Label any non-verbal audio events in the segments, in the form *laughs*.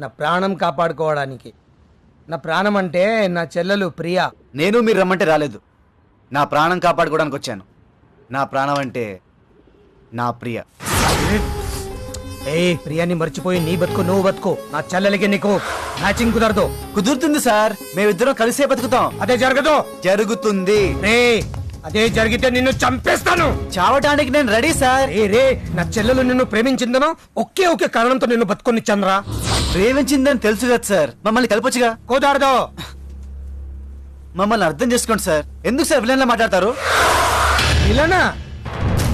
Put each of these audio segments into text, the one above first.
నా ప్రాణం కాపాడుకోవడానికి. నా ప్రాణం అంటే నా చెల్లెలు ప్రియా. నేను మీరు రమ్మంటే రాలేదు. నా ప్రాణం కాపాడుకోవడానికి వచ్చాను. నా ప్రాణం అంటే నా ప్రియ. ఏ ప్రియాని మర్చిపోయి నీ బతుకు నువ్వు బతుకు. నా చెల్లెలికి నీకు మ్యాచింగ్ కుదరదు. కుదురుతుంది సార్. మేమిద్దరం కలిసే బతుకుతాం. అదే జరగదు. జరుగుతుంది. రే అదే జరిగితే నిన్ను చంపేస్తాను. చావటానికి నేను రెడీ సార్. రే రే నా చెల్లెలు నిన్ను ప్రేమించిందనో ఒకే ఒకే కారణంతో నిన్ను బతుకొని చంద్రా ప్రేమించిందని తెలుసు కదా సార్. మమ్మల్ని కలపొచ్చుగా. కుదరదు మమ్మల్ని అర్థం చేసుకోండి సార్. ఎందుకు సార్ విలన్లా మాట్లాడతారు? వీళ్ళనా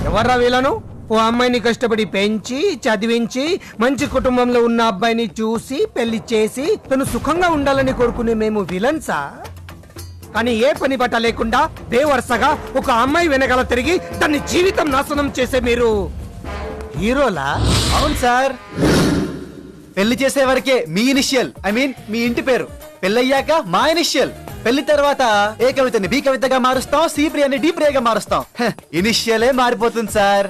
ఎవర్రా వీళ్ళను ఓ అమ్మాయిని కష్టపడి పెంచి చదివించి మంచి కుటుంబంలో ఉన్న అబ్బాయిని చూసి పెళ్ళి చేసి తను సుఖంగా ఉండాలని కోరుకునే మేము విలన్సా కానీ ఏ పని బట్ట లేకుండా బేవరుసగా ఒక అమ్మాయి వెనకాల తిరిగి దాన్ని జీవితం నాశనం చేసే మీరు. హీరోలా? అవును సార్. పెళ్ళి చేసే వరకే మీ ఇనిషియల్ ఐ మీన్ మీ ఇంటి పేరు. పెళ్ళయ్యాక మా ఇనిషియల్. పెళ్ళి తర్వాత ఏ కవితని బి కవితగా మారుస్తాం సి ప్రియాని డి ప్రియగా మారుస్తాం. ఇనిషియలే మారిపోతుంది సార్.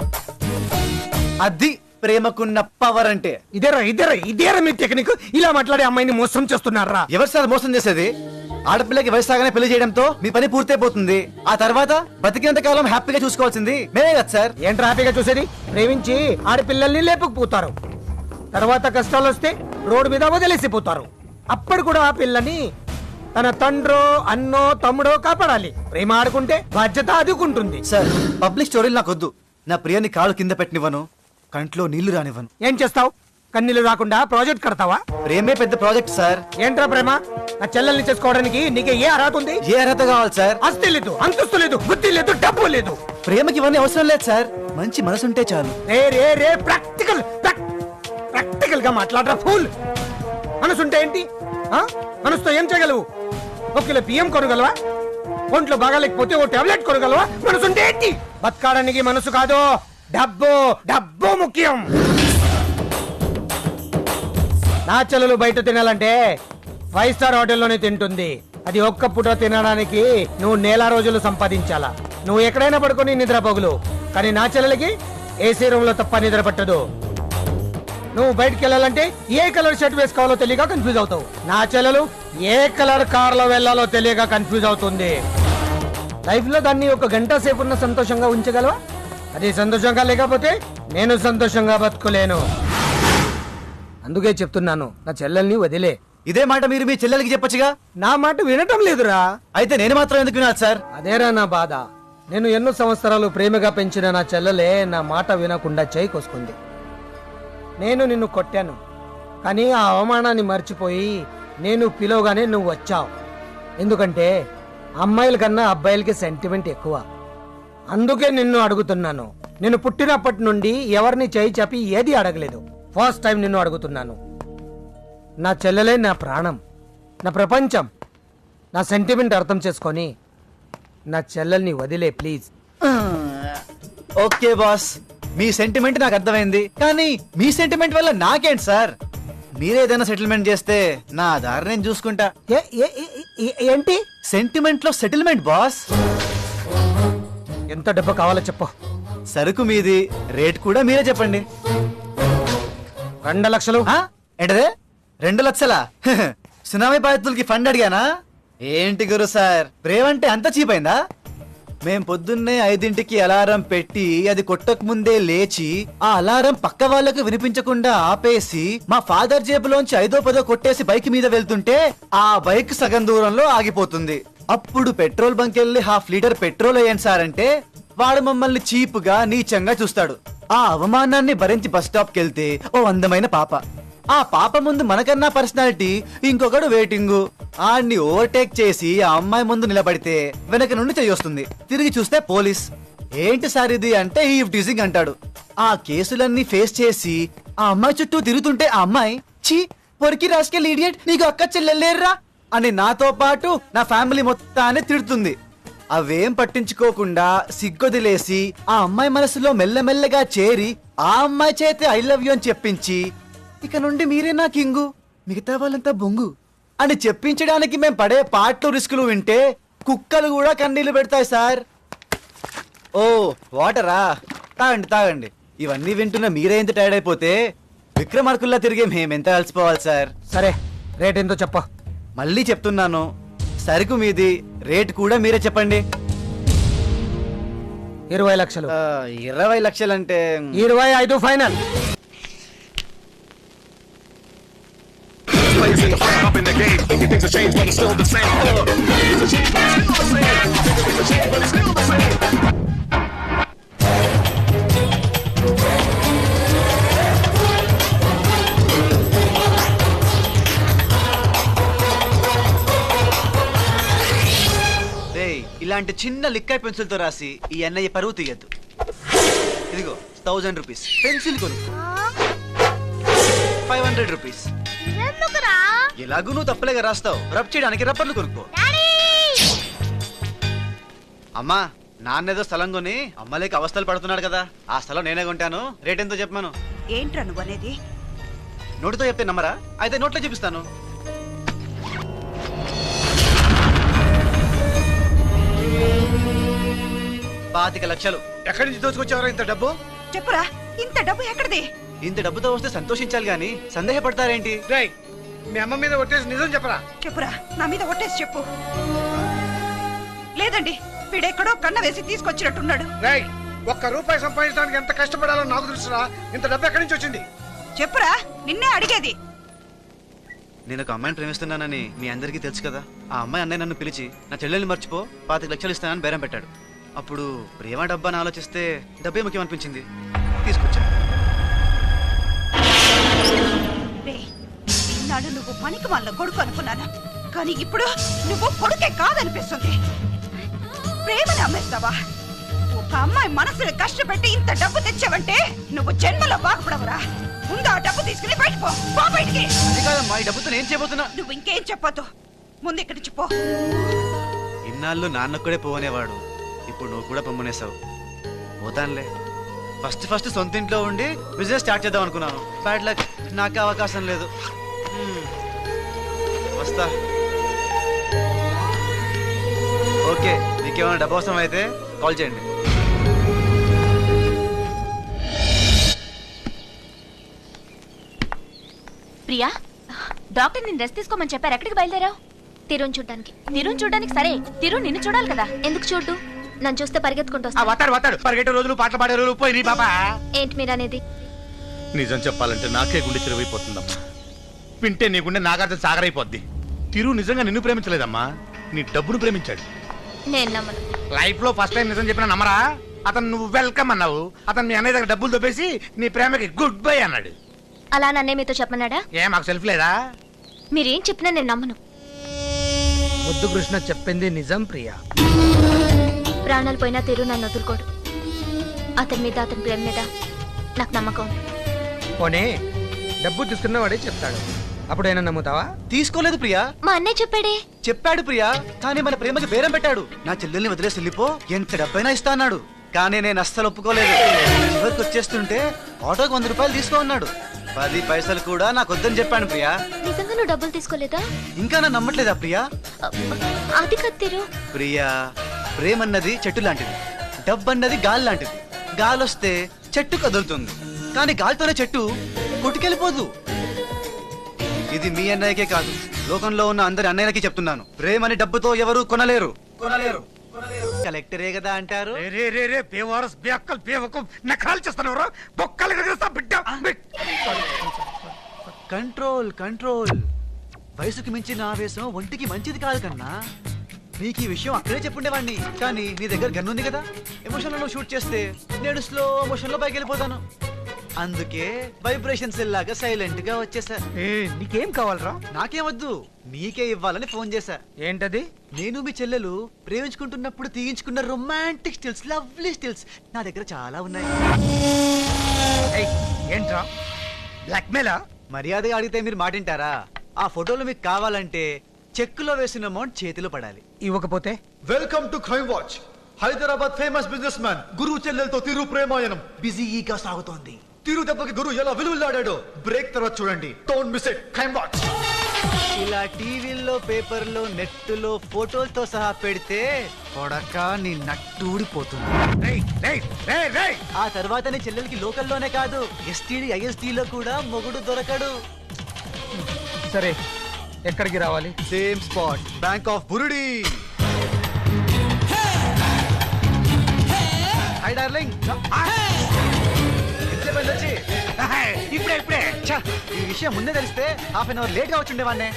అది ప్రేమకున్న పవర్ అంటే. ఇదేరా ఇదేరా ఇదేరా మీ టెక్నిక్ ఇలా మాట్లాడే అమ్మాయిని మోసం చేస్తున్నారా? ఎవరు సార్ మోసం చేసేది? ఆడపిల్లకి వయసాగానే పెళ్ళి చేయడంతో మీ పని పూర్తయిపోతుంది ఆ తర్వాత బతికినంత కాలం హ్యాపీగా చూసుకోవాల్సింది మేమే కదా సార్. ఏంట్రా హ్యాపీగా చూసేది? ప్రేమించి ఆడపిల్లల్ని లేపుకుపోతారు. తర్వాత కష్టాలు వస్తే రోడ్డు మీద వదిలేసిపోతారు. అప్పుడు కూడా ఆ పిల్లని తన తండ్రో అన్నో తమ్ముడో కాపాడాలి. ప్రేమ ఆడుకుంటే బాధ్యత అదుకుంటుంది సార్ పబ్లిక్ స్టోరీలు నాకు వద్దు నా ప్రియాని కాళ్ళు కింద పెట్టనివ్వను కంట్లో నీళ్ళు రానివ్వను. ఏం చేస్తావు? కన్నీళ్ళు రాకుండా ప్రాజెక్ట్ కడతావా? ప్రేమే పెద్ద ప్రాజెక్ట్ సార్. ఏంట్రా ప్రేమ? నా చెల్లెల్ని చేసుకోవడానికి నీకు ఏ అర్హత ఉంది? ఏ అర్హత కావాలి సార్? ఆస్తి లేదు అంతస్తు లేదు బుద్ధి లేదు డబ్బు లేదు. ప్రేమకి ఇవన్నీ అవసరం లేదు సార్. మంచి మనసుంటే చాలు. రే రే రే ప్రాక్టికల్ ప్రాక్టికల్గా మాట్లాడరా ఫూల్ మనసుంటే ఏంటి? ఆ? మనసుతో ఏం చేయగలవు? ఒక కిలో బియ్యం కొనగలవా? ఒంట్లో బాగాలేకపోతే ఓ టాబ్లెట్ కొనగలవా? మనసుంటే ఏంటి? బతకడానికి మనసు కాదు? డబ్బు డబ్బు ముఖ్యం. నా చెల్లెలు బయట తినాలంటే ఫైవ్ స్టార్ హోటల్లోనే తింటుంది. అది ఒక్క పూట తినడానికి నువ్వు నెల రోజులు సంపాదించాలా? నువ్వు ఎక్కడైనా పడుకొని నిద్ర పోగులు. కానీ నా చెల్లెలకి ఏసీ రూమ్లో తప్ప నిద్ర పట్టదు. నువ్వు బయటకు వెళ్ళాలంటే ఏ కలర్ షర్ట్ వేసుకోవాలో తెలియక కన్ఫ్యూజ్ అవుతావు. నా చెల్లెలు ఏ కలర్ కార్లో వెళ్ళాలో తెలియక కన్ఫ్యూజ్ అవుతుంది. లైఫ్లో దాన్ని ఒక గంట సేపు ఉన్న సంతోషంగా ఉంచగలవా? అది సంతోషంగా లేకపోతే నేను సంతోషంగా బతుకులేను. అందుకే చెప్తున్నాను నా చెల్లెల్ని వదిలే. ఇదే మాట మీరు మీ చెల్లెలకి చెప్పొచ్చుగా? నా మాట వినటం లేదురా. అయితే నేను మాత్రం ఎందుకు వినాలి సార్? అదేరా నా బాధ. నేను ఎన్నో సంవత్సరాలు ప్రేమగా పెంచిన నా చెల్లెలే నా మాట వినకుండా చేయి కోసుకుంది. నేను నిన్ను కొట్టాను కానీ ఆ అవమానాన్ని మర్చిపోయి నేను పిలవగానే నువ్వు వచ్చావు. ఎందుకంటే అమ్మాయిల కన్నా అబ్బాయిలకి సెంటిమెంట్ ఎక్కువ. అందుకే నిన్ను అడుగుతున్నాను. నేను పుట్టినప్పటి నుండి ఎవరిని చేయి చెప్పి ఏది అడగలేదు. ఫస్ట్ టైం నిన్ను అడుగుతున్నాను. నా చెల్లెలే నా ప్రాణం నా ప్రపంచం. నా సెంటిమెంట్ అర్థం చేసుకొని నా చెల్లెల్ని వదిలే ప్లీజ్. ఓకే బాస్ మీ సెంటిమెంట్ నాకు అర్థమైంది. కానీ మీ సెంటిమెంట్ వల్ల నాకేంటి సార్? మీరేదైనా సెటిల్మెంట్ చేస్తే నా దారి నేను చూసుకుంటా. ఏంటి? సెంటిమెంట్లో సెటిల్మెంట్ బాస్. ఎంత డబ్బు కావాలో చెప్పు. సరుకు మీది రేట్ కూడా మీరే చెప్పండి. రెండు లక్షలు? ఏంటదే? రెండు లక్షలా? *laughs* సునామీ బాధితులకి ఫండ్ అడిగానా? ఏంటి గురు సార్? ప్రేమ అంటే అంత చీప్ అయిందా? మేం పొద్దున్నే ఐదింటికి అలారం పెట్టి అది కొట్టక ముందే లేచి ఆ అలారం పక్క వాళ్ళకు వినిపించకుండా ఆపేసి మా ఫాదర్ జేబులోంచి ఐదో పదో కొట్టేసి బైక్ మీద వెళ్తుంటే ఆ బైక్ సగం దూరంలో ఆగిపోతుంది. అప్పుడు పెట్రోల్ బంక్ వెళ్ళి హాఫ్ లీటర్ పెట్రోల్ వేయండి సార్ అంటే వాడు మమ్మల్ని చీప్గా నీచంగా చూస్తాడు. ఆ అవమానాన్ని భరించి బస్ స్టాప్ కెళ్తే ఓ అందమైన పాప. ఆ పాప ముందు మనకన్నా పర్సనాలిటీ ఇంకొకడు వెయిటింగ్. ఆడిని ఓవర్టేక్ చేసి ఆ అమ్మాయి ముందు నిలబడితే వెనక నుండి చేయొస్తుంది తిరిగి చూస్తే పోలీస్. ఏంటి సార్ ఇది అంటే ఈ టీజింగ్ అంటాడు. ఆ కేసులన్నీ ఫేస్ చేసి ఆ అమ్మాయి చుట్టూ తిరుగుతుంటే ఆ అమ్మాయి ఛీ పొరికి రాసుకెళ్ళి ఇడియట్ నీకు అక్క చెల్లెలేర్రా అని నాతో పాటు నా ఫ్యామిలీ మొత్తాన్ని తిడుతుంది. అవేం పట్టించుకోకుండా సిగ్గొదిలేసి ఆ అమ్మాయి మనసులో మెల్లమెల్లగా చేరి ఆ అమ్మాయి చేతే ఐ లవ్ యూ అని చెప్పించి ఇక నుండి మీరే నా కింగు మిగతా వాళ్ళంతా బొంగు అని చెప్పించడానికి మేం పడే పాటలు రిస్కులు వింటే కుక్కలు కూడా కన్నీళ్ళు పెడతాయి సార్. ఓ వాటరా? తాగండి తాగండి. ఇవన్నీ వింటున్న మీరే ఎంత టైర్డ్ అయిపోతే విక్రమార్కుల్లా తిరిగే మేమెంత అలసిపోవాలి సార్. సరే రేట్ ఎంతో చెప్ప. మళ్ళీ చెప్తున్నాను. సరుకు మీది రేట్ కూడా మీరే చెప్పండి. ఇరవై లక్షలు. ఇరవై లక్షలు అంటే ఇరవై ఐదు ఫైనల్. ఇలాంటి చిన్న లిక్కై పెన్సిల్తో రాసి ఈ అన్నయ్య పరువు తీయద్దు. ఇదిగో థౌజండ్ రూపీస్ పెన్సిల్ కొను. ఫైవ్ హండ్రెడ్ రూపీస్ ఎందుకురా ఎలాగూ నువ్వు తప్పలేగా రాస్తావు. రబ్ చేయడానికి రబ్బర్లు కొనుక్కో. డాడీ! అమ్మా నాన్నేదో స్థలం కొని అమ్మలేక అవస్థలు పడుతున్నాడు కదా. ఆ స్థలం నేనే కొంటాను. రేట్ ఎంతో చెప్పమాను. ఏంట్రా నువ్వు అనేది నోటితో చెప్తే నమ్మరా? అయితే నోట్లో చూపిస్తాను. పాతిక లక్షలు. ఎక్కడి నుంచి దోచుకొచ్చావరా ఇంత డబ్బు? చెప్పురా ఇంత డబ్బు ఎక్కడిది? ఇంత డబ్బుతో వస్తే సంతోషించాలి గాని సందేహపడతారేంటి? రేయ్ మీ అమ్మ మీద కొట్టేసి నిజం చెప్పరా? చెప్పురా నా మీద ఒట్టేసి చెప్పు. లేదండి వీడెక్కడో కన్న వేసి తీసుకొచ్చినట్టున్నాడు. రేయ్ ఒక్క రూపాయి సంపాదించడానికి ఎంత కష్టపడాలో నాకు తెలుసురా ఇంత డబ్బు ఎక్కడి నుంచి వచ్చింది? చెప్పురా నిన్నే అడిగేది. నేను ఒక అమ్మాయిని ప్రేమిస్తున్నానని మీ అందరికీ తెలుసు కదా. ఆ అమ్మాయి అన్నయ్య నన్ను పిలిచి నా చెల్లెల్ని మర్చిపో పాతిక లక్షలు ఇస్తానని బేరం పెట్టాడు. అప్పుడు ప్రేమ డబ్బా అని ఆలోచిస్తే డబ్బే ముఖ్యం అనిపించింది. తీసుకొచ్చాను. నువ్వు పనికి వాళ్ళ కొడుకు అనుకున్నాను? కానీ ఇప్పుడు నువ్వు కొడుకే కాదనిపిస్తుంది. ప్రేమని అమ్మేస్తావా? ఒక అమ్మాయి మనసుని కష్టపెట్టి ఇంత డబ్బు తెచ్చావంటే నువ్వు జన్మలో బాగు ఆ డబ్బు తీసుకుని బయటకు పో. పో బయటికి. అది కాదమ్మా ఈ డబ్బుతో నేను చేయబోతున్నా. నువ్వు ఇంకేం చెప్పొద్దు. ముందు ఇక్కడి నుంచి పో. ఇన్నాళ్ళు నాన్నక్కడే పోవనేవాడు ఇప్పుడు నువ్వు కూడా పొమ్మనేసావు. పోతానులే. ఫస్ట్ ఫస్ట్ సొంత ఇంట్లో ఉండి బిజినెస్ స్టార్ట్ చేద్దాం అనుకున్నాను. బ్యాడ్ లక్ నాకు అవకాశం లేదు. వస్తా. ఓకే మీకేమైనా డబ్బు అవసరం అయితే కాల్ చేయండి. ప్రియా డాక్టర్ నిన్ను రెస్ట్ తీసుకోమని చెప్పారు. ఎక్కడికి బయలుదేరావు? తిరుని చూడడానికి. తిరుని చూడడానికి సరే తిరు నిన్ను చూడాలి కదా. ఎందుకు చూడు నన్ను చూస్తే పరిగెత్తుకుంటూ ఆ వస్తా వస్తాడు వస్తాడు. పరిగెట్టే రోజులు పాటలు పాడే రోజులు పోయి బాబా ఏంటి మీరు అనేది? నిజం చెప్పాలంటే నాకే గుండె చెరువైపోతుందమ్మా. వింటే నీ గుండె నాగార్జున సాగరైపోద్ది. తిరు నిజంగా నిన్ను ప్రేమించలేదమ్మా. నీ డబ్బును ప్రేమించాడు. నేను నమ్మను. లైఫ్లో ఫస్ట్ టైం నిజం చెప్పిన నమ్మరా? అతను నువ్వు వెల్కమ్ అన్నావు. అతను మీ అన్నయ్య దగ్గర డబ్బులు దొబ్బేసి నీ ప్రేమకి గుడ్ బై అన్నాడు. అలా నన్నే మీతో చెప్పమన్నాడా? ఏ మాకు సెల్ఫ్ లేదా? మీరేం చెప్పినా నేను నమ్మను. ముద్దు కృష్ణ చెప్పింది నిజం ప్రియా. ప్రాణాలు పోయినా తిరు నన్ను వదులుకోడు. అతని మీద అతని ప్రేమ మీద నాకు నమ్మకం ఉంది. పోనీ డబ్బు తీసుకున్నవాడే చెప్తాడు. అప్పుడైనా నమ్ముతావా? తీసుకోలేదు ప్రియా. మా అన్నయ్య చెప్పాడే. చెప్పాడు ప్రియా. కానీ మన ప్రేమకి బేరం పెట్టాడు. నా చెల్లెల్ని వదిలేసి వెళ్ళిపో. ఎంత డబ్బైనా ఇస్తా అన్నాడు. కానీ నేను అస్సలు ఒప్పుకోలేదు. చివరికి వచ్చేస్తుంటే ఆటోకి వంద రూపాయలు తీసుకో అన్నాడు. పది పైసలు కూడా నాకు వద్దని చెప్పాను ప్రియా. నిజంగా నువ్వు డబ్బులు తీసుకోలేదా? ఇంకా నా నమ్మట్లేదా ప్రియా? అది కాదు తిరు. ప్రియా ప్రేమన్నది చెట్టు లాంటిది. డబ్బన్నది గాలి లాంటిది. గాలొస్తే చెట్టు కదులుతుంది. కానీ గాలితోనే చెట్టు కొట్టుకెళ్ళిపోదు. ఇది మీ అన్నయ్యకే కాదు. లోకంలో ఉన్న అందరి అన్నయ్యలకి చెప్తున్నాను. ప్రేమని డబ్బుతో ఎవరు కొనలేరు. కొనలేరు. కలెక్టరే కదా అంటారు. రే రే రే రే బేవారస్ బేక్కలు బేవకు బిడ్డ. Control control. వయసుకు మించిన ఆవేశం ఒంటికి మంచిది కాదు కన్నా. నీకు ఈ విషయం అక్కడే చెప్పుండేవాడిని. కానీ నీ దగ్గర గన్ ఉంది కదా. ఎమోషన్లో షూట్ చేస్తే నేను స్లో మోషన్లో పైకి వెళ్ళిపోతాను. అందుకే వైబ్రేషన్స్ లాగా సైలెంట్గా వచ్చేసా. ఏ నీకేం కావాలరా? నాకేం వద్దు. నీకే ఇవ్వాలని ఫోన్ చేశా ఏంటది? నేను మీ చెల్లెలు ప్రేమించుకుంటున్నప్పుడు తీయించుకున్న రొమాంటిక్ స్టిల్స్ లవ్లీ స్టిల్స్ నా దగ్గర చాలా ఉన్నాయి. ఏయ్, ఏంట్రా? బ్లాక్మెయిలా మర్యాదగా అడిగితే మీరు మాటింటారా ఆ ఫోటోలు మీకు కావాలంటే చెక్కులో వేసిన అమౌంట్ చేతిలో పడాలి. ఇవ్వకపోతే? Welcome to crime watch Hyderabad famous business man Guru చెల్లెలతో తిరు ప్రేమాయణం. బిజీగా సాగుతోంది. తిరు దెబ్బకి గురు ఎలా విలువలాడాడో బ్రేక్ తర్వాత చూడండి. Don't miss it crime watch ఇలా టీవీల్లో పేపర్లో నెట్లో ఫోటోలతో సహా పెడితే కొడక నీ నట్టు ఊడిపోతుంది. ఆ తర్వాత నీ చెల్లెలకి లోకల్లోనే కాదు ఎస్టీడీ ఐఎస్టీలో కూడా మొగుడు దొరకడు. సరే ఎక్కడికి రావాలి? సేమ్ స్పాట్ బ్యాంక్ ఆఫ్ బురుడి హై డార్లింగ్ ఇప్పుడే ఇప్పుడే. ఛ, ఈ విషయం ముందే తెలిస్తే హాఫ్ అన్ అవర్ లేట్గా వచ్చిండేవాడినే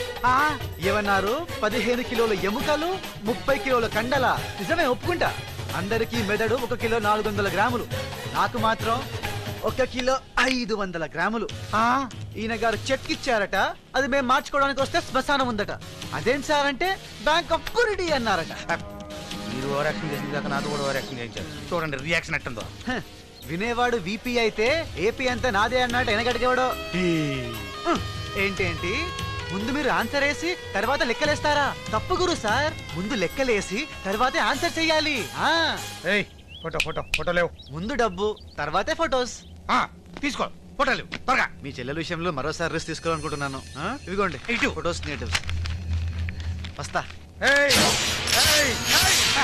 ఏమన్నారు? పదిహేను కిలోల ఎముకలు ముప్పై కిలోల కండల. నిజమే ఒప్పుకుంటా. అందరికీ మెదడు ఒక కిలో నాలుగు వందల గ్రాములు. నాకు మాత్రం ఒక కిలో ఐదు వందల గ్రాములు. ఈయన గారు చెక్ ఇచ్చారట. అది మేము మార్చుకోవడానికి వస్తే శ్మశానం ఉందట. అదేం సార్ అంటే బ్యాంక్ ఆఫ్ కురిడి అన్నారట. మీరు ఓవర్ యాక్షన్ చేసిన దాకా నాతో కూడా ఓవర్ యాక్షన్ చేయించారు. చూడండి రియాక్షన్ ఎట్టుందో. హ, వినేవాడు వీపీ అయితే ఏపీ అంతా నాదే అన్నట్టు వెనకడిగేవాడు. ఏంటేంటి? ముందు మీరు ఆన్సర్ వేసి తర్వాత లెక్కలేస్తారా? తప్పు గురు సార్. ముందు లెక్కలేసి తర్వాతే ఆన్సర్ చెయ్యాలి. ఆ. ఏయ్ ఫోటో ఫోటో ఫోటో లేవు. ముందు డబ్బు తర్వాతే ఫొటోస్. ఆ, తీసుకో ఫోటోలు త్వరగా. మీ చెల్లెల విషయంలో మరోసారి రిస్క్ తీసుకోవాలనుకుంటున్నాను. ఇటు. ఫొటోస్ నేటివ్స్ వస్తా. ఏయ్.